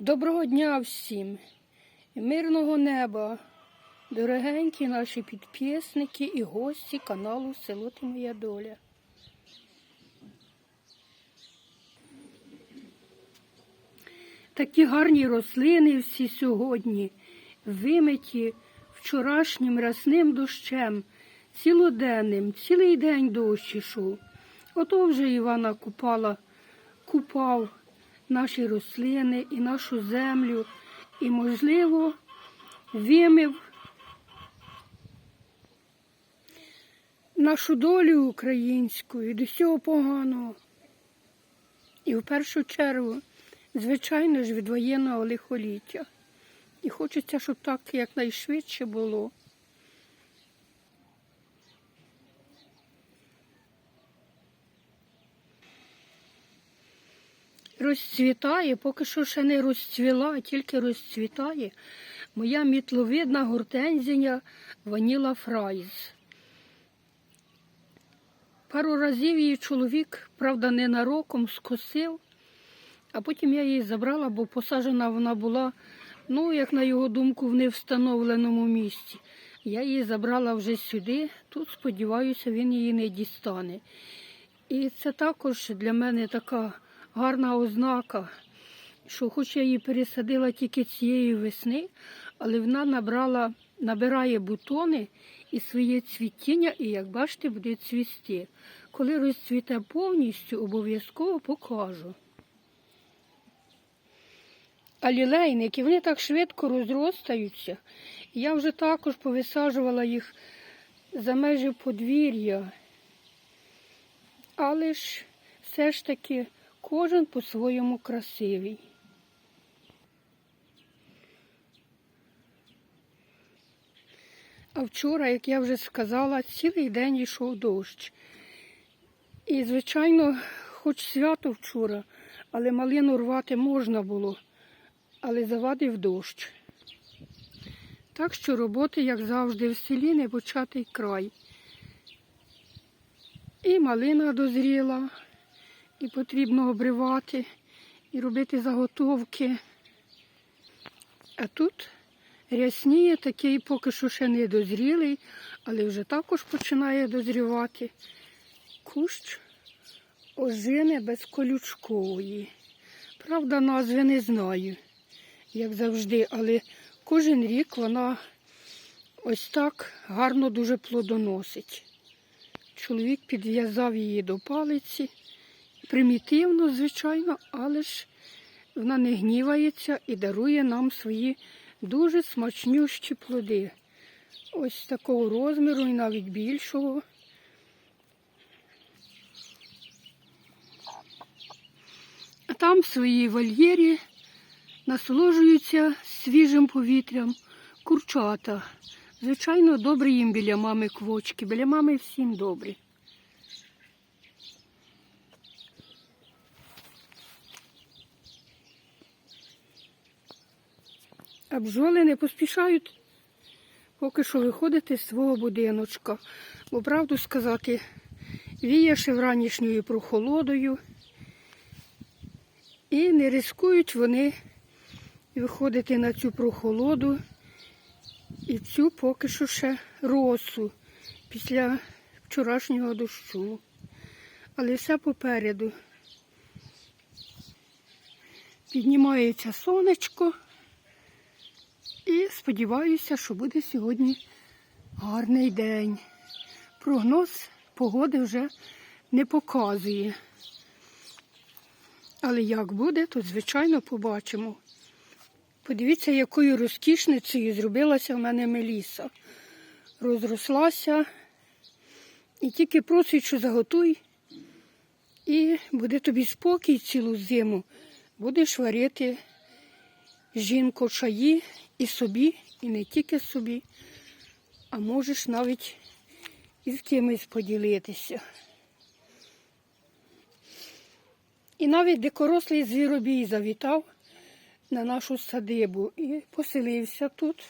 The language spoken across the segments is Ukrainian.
Доброго дня всім, мирного неба, дорогенькі наші підписники і гості каналу Село Ти Моя Доля. Такі гарні рослини всі сьогодні, вимиті вчорашнім рясним дощем, цілоденним, цілий день дощ ішов. Ото вже Івана купала, купав наші рослини і нашу землю, і, можливо, вимив нашу долю українську від усього поганого. І в першу чергу, звичайно ж, від воєнного лихоліття. І хочеться, щоб так якнайшвидше було. Розцвітає, поки що ще не розцвіла, тільки розцвітає моя мітловидна гортензія Ваніла Фрайз. Пару разів її чоловік, правда, ненароком скосив, а потім я її забрала, бо посаджена вона була, ну, як на його думку, в невстановленому місці. Я її забрала вже сюди, тут, сподіваюся, він її не дістане. І це також для мене така гарна ознака, що хоч я її пересадила тільки цієї весни, але вона набрала, набирає бутони і своє цвітіння, і, як бачите, буде цвісти. Коли розцвіте повністю, обов'язково покажу. А лілейники, вони так швидко розростаються. Я вже також повисаджувала їх за межі подвір'я. Але ж все ж таки кожен по-своєму красивий. А вчора, як я вже сказала, цілий день йшов дощ. І, звичайно, хоч свято вчора, але малину рвати можна було, але завадив дощ. Так що роботи, як завжди, в селі не початий край. І малина дозріла, і потрібно обривати, і робити заготовки. А тут рясніє такий, поки що ще не дозрілий, але вже також починає дозрівати. Кущ ожини безколючкової. Правда, назви не знаю, як завжди, але кожен рік вона ось так гарно дуже плодоносить. Чоловік підв'язав її до палиці. Примітивно, звичайно, але ж вона не гнівається і дарує нам свої дуже смачнющі плоди. Ось такого розміру і навіть більшого. А там в своїй вольєрі насолоджуються свіжим повітрям курчата. Звичайно, добрі їм біля мами квочки. Біля мами всім добрі. А бджоли не поспішають поки що виходити з свого будиночка. Бо правду сказати, віє ще вранішньою прохолодою. І не рискують вони виходити на цю прохолоду і цю поки що ще росу після вчорашнього дощу. Але все попереду. Піднімається сонечко. І сподіваюся, що буде сьогодні гарний день. Прогноз погоди вже не показує. Але як буде, то звичайно побачимо. Подивіться, якою розкішницею зробилася в мене Меліса. Розрослася і тільки просить, що заготуй, і буде тобі спокій цілу зиму. Будеш варити жінко чаї і собі, і не тільки собі, а можеш навіть із кимось поділитися. І навіть дикорослий звіробій завітав на нашу садибу і поселився тут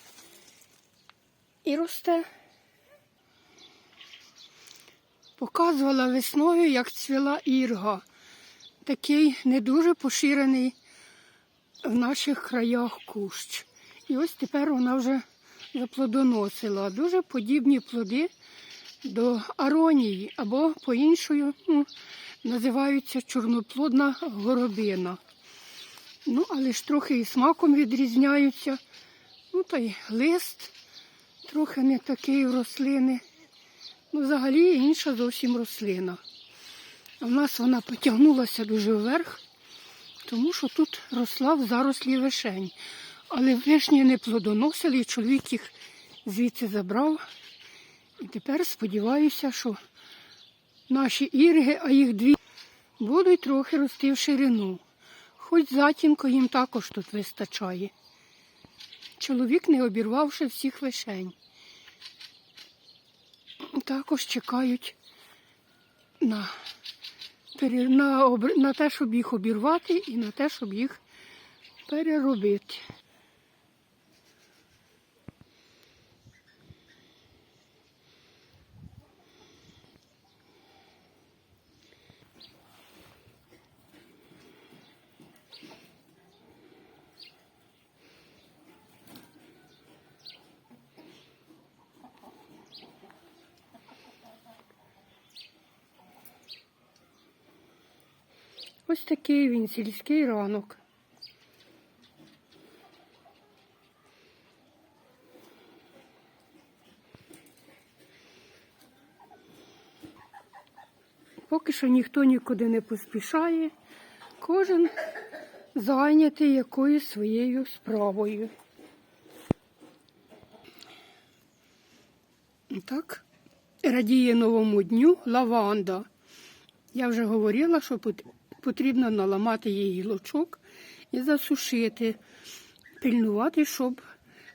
і росте. Показувала весною, як цвіла ірга. Такий не дуже поширений в наших краях кущ. І ось тепер вона вже заплодоносила. Дуже подібні плоди до аронії або по-іншою ну, називаються чорноплодна горобина. Ну, але ж трохи і смаком відрізняються. Ну, та й лист трохи не такий в рослини. Ну, взагалі інша зовсім рослина. А в нас вона потягнулася дуже вверх, тому що тут росла в зарослі вишень. Але вишні не плодоносили, і чоловік їх звідси забрав. І тепер сподіваюся, що наші ірги, а їх дві, будуть трохи рости в ширину. Хоч затінку їм також тут вистачає. Чоловік не обірвавши всіх вишень. Також чекають на, на, на те, щоб їх обірвати і на те, щоб їх переробити. Ось такий він сільський ранок. Поки що ніхто нікуди не поспішає, кожен зайнятий якоюсь своєю справою. Так, радіє новому дню лаванда. Я вже говорила, що потрібно наламати її гілочок і засушити, пильнувати, щоб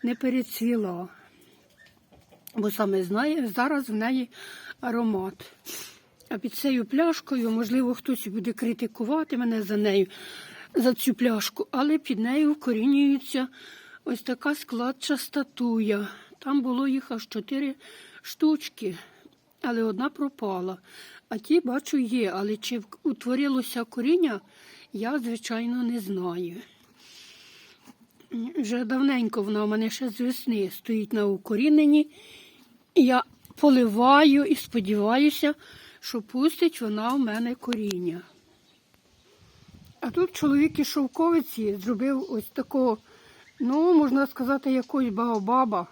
не перецвіла. Бо саме знає, зараз в неї аромат. А під цією пляшкою, можливо, хтось буде критикувати мене за нею, за цю пляшку, але під нею вкорінюється ось така складчаста туя. Там було їх аж чотири штучки, але одна пропала. А ті, бачу, є, але чи утворилося коріння, я, звичайно, не знаю. Вже давненько вона у мене ще з весни стоїть на укоріненні. Я поливаю і сподіваюся, що пустить вона в мене коріння. А тут чоловік із шовковиці зробив ось такого, ну, можна сказати, якогось баобаба,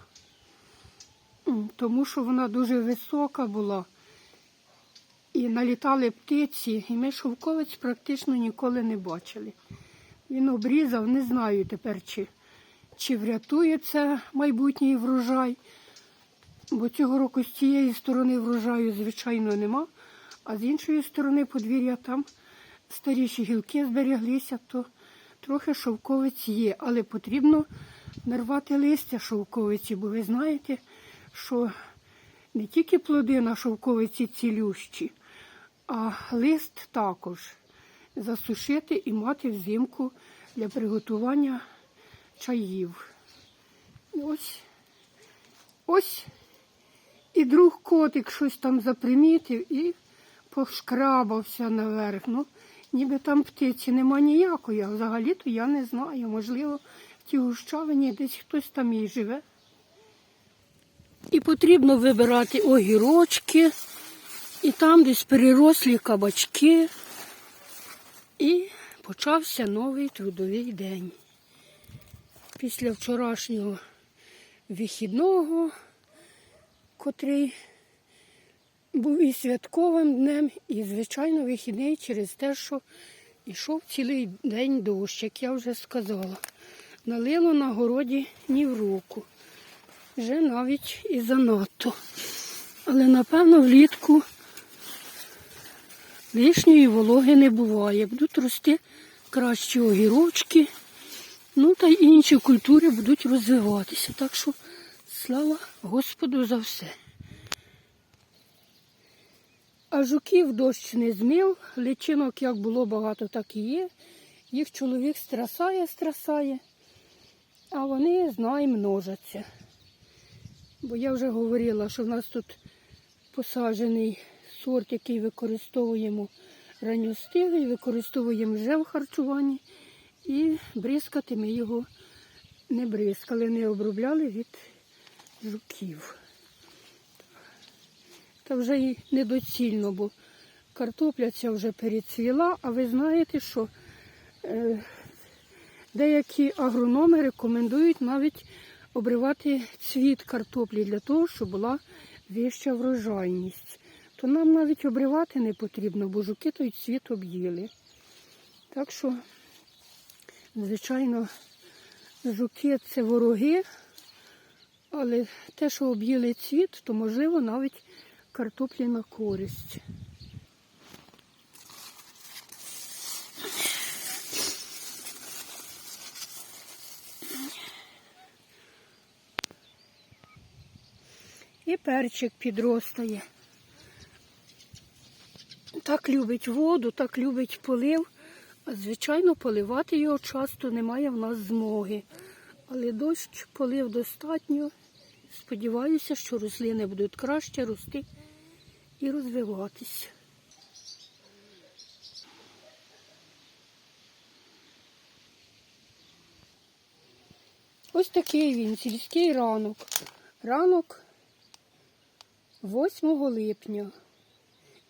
тому що вона дуже висока була. І налітали птиці, і ми шовковець практично ніколи не бачили. Він обрізав, не знаю тепер, чи, чи врятує це майбутній врожай. Бо цього року з цієї сторони врожаю, звичайно, нема, а з іншої сторони подвір'я там старіші гілки збереглися, то трохи шовковиць є, але потрібно нарвати листя шовковиці, бо ви знаєте, що не тільки плоди на шовковиці цілющі, а лист також засушити і мати взимку для приготування чаїв. Ось, ось і друг котик щось там запримітив і пошкрабався наверх. Ну, ніби там птиці нема ніякої, а взагалі-то я не знаю. Можливо, в тій гущавині десь хтось там і живе. І потрібно вибирати огірочки, і там десь перерослі кабачки. І почався новий трудовий день. Після вчорашнього вихідного, котрий був і святковим днем, і, звичайно, вихідний через те, що йшов цілий день дощ, як я вже сказала. Налило на городі ні в руку. Вже навіть і занадто. Але, напевно, влітку лишньої вологи не буває. Будуть рости кращі огірочки, ну та й інші культури будуть розвиватися. Так що слава Господу за все. А жуків дощ не змив, личинок як було багато, так і є. Їх чоловік страсає, страсає, а вони, знай, множаться. Бо я вже говорила, що в нас тут посаджений сорт, який використовуємо ранньостиглий, використовуємо вже в харчуванні. І бризкати ми його не бризкали, не обробляли від жуків. Та вже і недоцільно, бо картопля ця вже перецвіла, а ви знаєте, що е, деякі агрономи рекомендують навіть обривати цвіт картоплі для того, щоб була вища врожайність. То нам навіть обривати не потрібно, бо жуки той цвіт об'їли. Так що, звичайно, жуки це вороги, але те, що об'їли цвіт, то можливо навіть картоплі на користь. І перчик підростає. Так любить воду, так любить полив. Звичайно, поливати його часто немає в нас змоги. Але дощ полив достатньо. Сподіваюся, що рослини будуть краще рости і розвиватись. Ось такий він, сільський ранок. Ранок 8 липня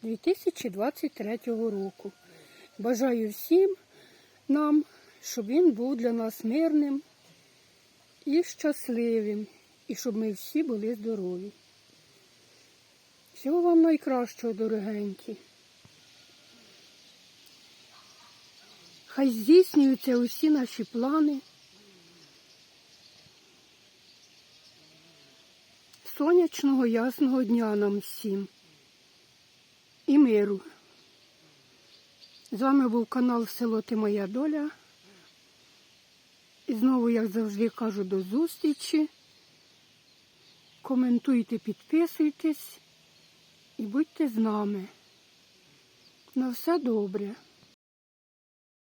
2023 року. Бажаю всім нам, щоб він був для нас мирним і щасливим, і щоб ми всі були здорові. Всього вам найкращого, дорогенькі. Хай здійснюються усі наші плани. Сонячного ясного дня нам всім і миру. З вами був канал Село Ти Моя Доля. І знову, як завжди, кажу до зустрічі. Коментуйте, підписуйтесь і будьте з нами. На все добре.